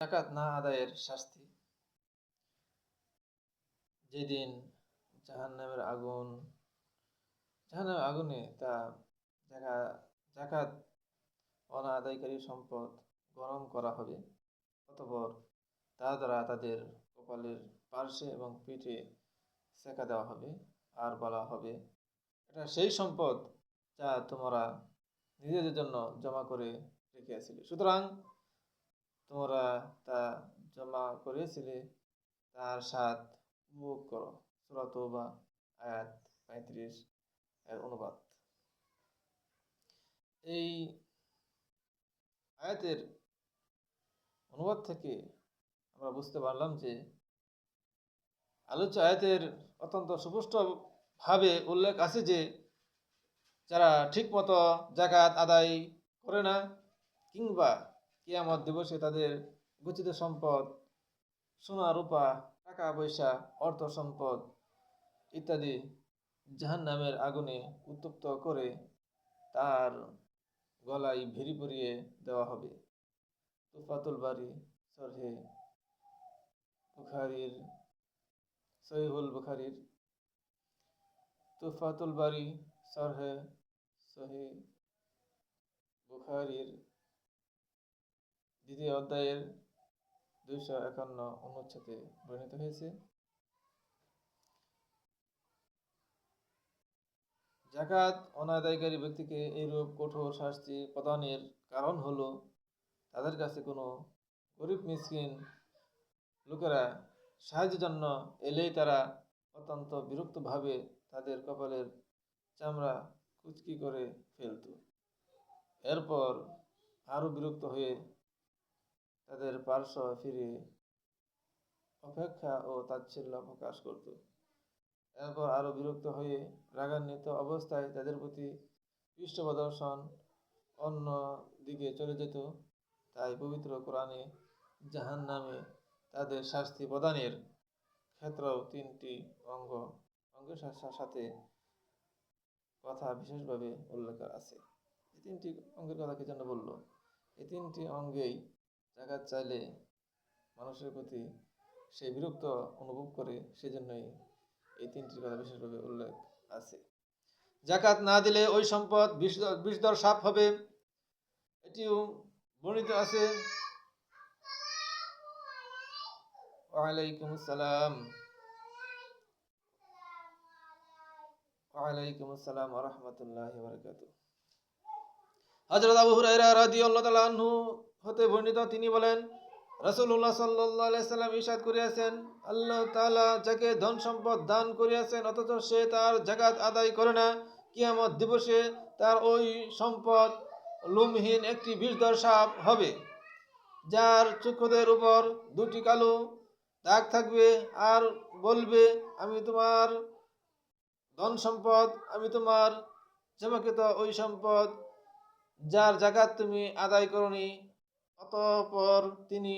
জাকাত না আদায়ের শাস্তি? যেদিন জাহান্নামের আগুন, জাহান্নামের আগুনে তা জাকা, জাকাত অনা আদায়কারী সম্পদ গরম করা হবে। অতপর তা দ্বারা তাদের কপালের পার্শ্বে এবং পিঠে সেকা দেওয়া হবে আর বলা হবে, এটা সেই সম্পদ যা তোমরা নিজেদের জন্য জমা করে রেখেছিলে। সুতরাং তোমরা তা জমা করেছিলে তার স্বাদ উপভোগ করো। সুরাত বা আয়াত পঁয়ত্রিশ এর অনুবাদ। এই আয়াতের অনুবাদ থেকে আমরা বুঝতে পারলাম যে, আলোচ্য আয়াতের অত্যন্ত সুস্পষ্টভাবে উল্লেখ আছে যে, যারা ঠিকমতো জাকাত আদায় করে না, কিংবা কিয়ামত দিবসে তাদের গচ্ছিত সম্পদ, সোনা, রূপা, টাকা, পয়সা, অর্থ, সম্পদ ইত্যাদি জাহান নামের আগুনে উত্তপ্ত করে তার গলায় ভেরি পরিয়ে দেওয়া হবে। তুফাতুল বাড়ি সরহে বুখারির, সহিহুল বুখারির। তুফাতুল বাড়ি সরহে সহি বুখারির দ্বিতীয় অধ্যায়ের দুইশো একান্ন অনুচ্ছেদে বর্ণিত হয়েছে, জাকাত অনাদায়কারী ব্যক্তিকে এইরূপ কঠোর শাস্তি প্রদানের কারণ হলো তাদের কাছে কোনো গরিব মিসকিন লোকেরা সাহায্যের জন্য এলেই তারা অত্যন্ত বিরক্তভাবে তাদের কপালের চামড়া কুচকি করে ফেলত। এরপর আরও বিরক্ত হয়ে তাদের পার্শ্ব ফিরে অপেক্ষা ও তাচ্ছিল্য প্রকাশ করত। এরপর আরও বিরক্ত হয়ে রাগান্বিত অবস্থায় তাদের প্রতি পৃষ্ঠ প্রদর্শন অন্য দিকে চলে যেত। তাই পবিত্র কোরআনে জাহান নামে তাদের শাস্তি প্রদানের ক্ষেত্রেও তিনটি অঙ্গ, অঙ্গের সাথে কথা বিশেষভাবে উল্লেখ আছে। এই তিনটি অঙ্গের কথা কি যেন বলল? এই তিনটি অঙ্গেই জাকাত চাইলে মানুষের প্রতি সে বিরক্ত অনুভব করে সেজন্যই এই তিনটির কথা বিশেষভাবে উল্লেখ আছে। জাকাত না দিলে ওই সম্পদ বিষধর সাপ হবে। এটিও বর্ণিত আছে। ওয়ালাইকুম আসসালাম। ওয়ালাইকুম আসসালাম হযরত আবু রাদিয়াল্লাহু তাআলা আনহু হতে বর্ণিত, তিনি বলেন আলাইহি সাল্লাম ইরশাদ করিয়াছেন, আল্লাহ তাআলা যাকে ধন সম্পদ দান করিয়াছেন, অথচ সে তার জাকাত আদায় করে না, কিয়ামত দিবসে তার ওই সম্পদ লুমহীন একটি বিষধর সাপ হবে, যার চক্ষুদের উপর দুটি কালো দাগ থাকবে আর বলবে, আমি তোমার ধন সম্পদ, আমি তোমার জমাকৃত ওই সম্পদ যার জাকাত তুমি আদায় করনি। অতঃপর তিনি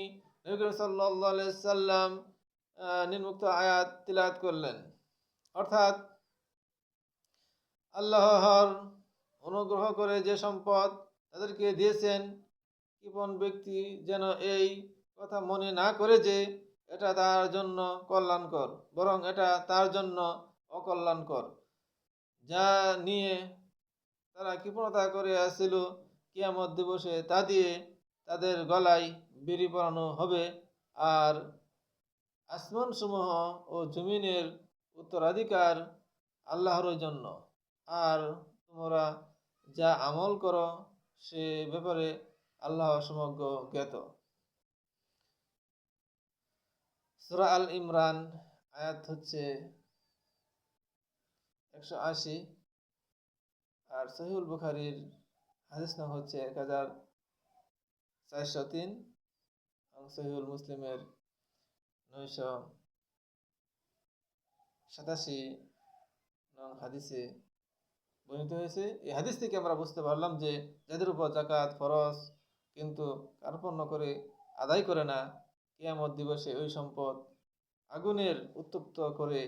সাল্লাম নিম্নোক্ত আয়াত তিলাওয়াত করলেন। অর্থাৎ আল্লাহর অনুগ্রহ করে যে সম্পদ তাদেরকে দিয়েছেন, কৃপণ ব্যক্তি যেন এই কথা মনে না করে যে এটা তার জন্য কল্যাণকর, বরং এটা তার জন্য অকল্যাণকর, যা নিয়ে তারা কৃপণতা করে আসছিল কিয়ামত দিবসে তা দিয়ে তাদের গলায় বেরি পরানো হবে আর আসমান সমূহ ও জমিনের উত্তরাধিকার আল্লাহর জন্য। আর তোমরা যা আমল করো, সে ব্যাপারে আল্লাহ সমগ্র জ্ঞাত। সুরা আল ইমরান, আয়াত হচ্ছে একশো আশি। আর সহিউল বুখারির হাদিস নাম হচ্ছে এক হাজার চারশো তিন এবং সহিউল মুসলিমের নয়শো সাতাশি নং হাদিসে বর্ণিত হয়েছে। এই হাদিস থেকে আমরা বুঝতে পারলাম যে যাদের উপর জাকাত ফরজ কিন্তু কার্পণ্য করে আদায় করে না, কেয়ামত দিবসে ওই সম্পদ আগুনের উত্তপ্ত করে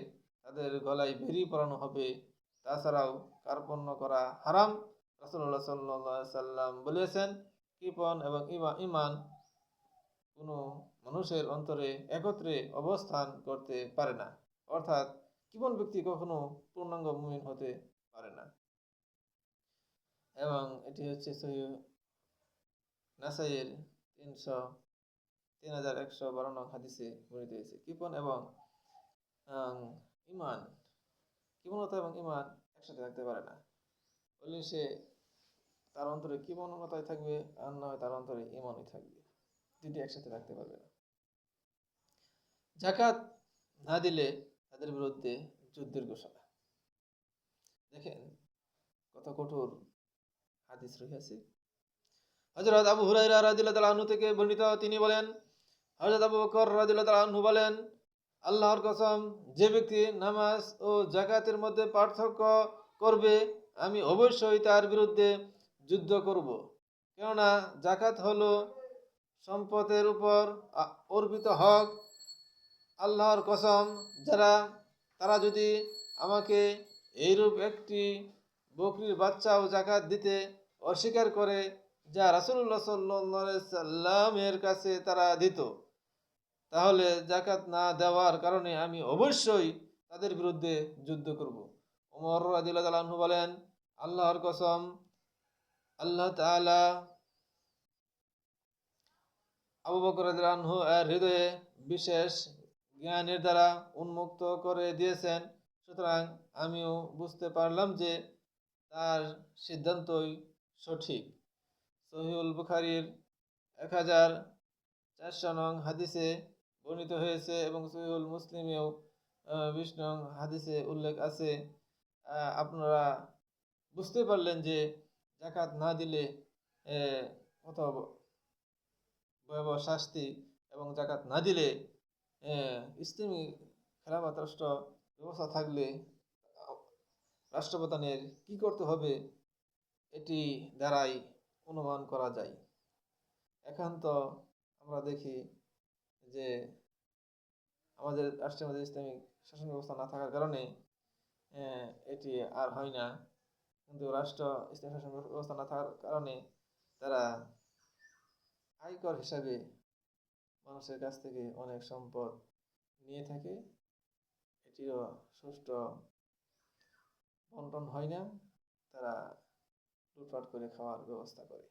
তাদের গলায় বেরিয়ে পড়ানো হবে। তাছাড়াও কার্পণ্য করা হারাম। রাসুল্লাহ সাল্লাহ সাল্লাম বলেছেন, কৃপণ এবং ইমা ইমান কোনো মানুষের অন্তরে একত্রে অবস্থান করতে পারে না। অর্থাৎ কিমন ব্যক্তি কখনো পূর্ণাঙ্গ মুমিন হতে পারে না। এবং এটি হচ্ছে সহি নাসাইয়ের তিনশো তিন হাজার একশো বারো নং হাদিসে বর্ণিত হয়েছে। কিপন এবং ইমান কিমনতা এবং ইমান একসাথে থাকতে পারে না। বললে সে, তার অন্তরে কিমনতায় থাকবে আর নয় তার অন্তরে ইমানই থাকবে। দুটি একসাথে থাকতে পারবে না। জাকাত না দিলে তাদের বিরুদ্ধে যুদ্ধের ঘোষণা। দেখেন কত কঠোর হাদিস রয়েছে হজরত আবু হুরাইরা রাদিল্লাহ তাআলা আনহু থেকে বর্ণিত তিনি বলেন হজরত আবু বকর আনহু বলেন আল্লাহর কসম, যে ব্যক্তি নামাজ ও জাকাতের মধ্যে পার্থক্য করবে, আমি অবশ্যই তার বিরুদ্ধে যুদ্ধ করব। কেননা জাকাত হলো সম্পদের উপর অর্পিত হক। আল্লাহর কসম, যারা, তারা যদি আমাকে এইরূপ একটি বকরির বাচ্চা ও জাকাত দিতে অস্বীকার করে, যা রাসুল্লাহ সাল্লামের কাছে তারা দিত তাহলে জাকাত না দেওয়ার কারণে আমি অবশ্যই তাদের বিরুদ্ধে যুদ্ধ করব। ওমর রাদিল্লাহ তালাহু বলেন, আল্লাহর কসম, আল্লাহ তাআলা আবু বকর রাদিয়াল্লাহু এর হৃদয়ে বিশেষ জ্ঞানের দ্বারা উন্মুক্ত করে দিয়েছেন। সুতরাং আমিও বুঝতে পারলাম যে তার সিদ্ধান্তই সঠিক। সহিউল বুখারীর এক হাজার চারশো নং হাদিসে বর্ণিত হয়েছে এবং সহিউল মুসলিমেও নং হাদিসে উল্লেখ আছে। আপনারা বুঝতে পারলেন যে জাকাত না দিলে কত ভয়াবহ শাস্তি এবং জাকাত না দিলে ইসলামী খেলাফত রাষ্ট্র ব্যবস্থা থাকলে রাষ্ট্রপ্রধানের কি করতে হবে, এটি দ্বারাই অনুমান করা যায়। এখন তো আমরা দেখি যে আমাদের রাষ্ট্রের মধ্যে ইসলামিক শাসন ব্যবস্থা না থাকার কারণে এটি আর হয় না। কিন্তু রাষ্ট্র, ইসলামিক শাসন ব্যবস্থা না থাকার কারণে তারা আয়কর হিসাবে মানুষের কাছ থেকে অনেক সম্পদ নিয়ে থাকে। এটিও সুষ্ঠু বন্টন হয় না। তারা লুটপাট করে খাওয়ার ব্যবস্থা করে।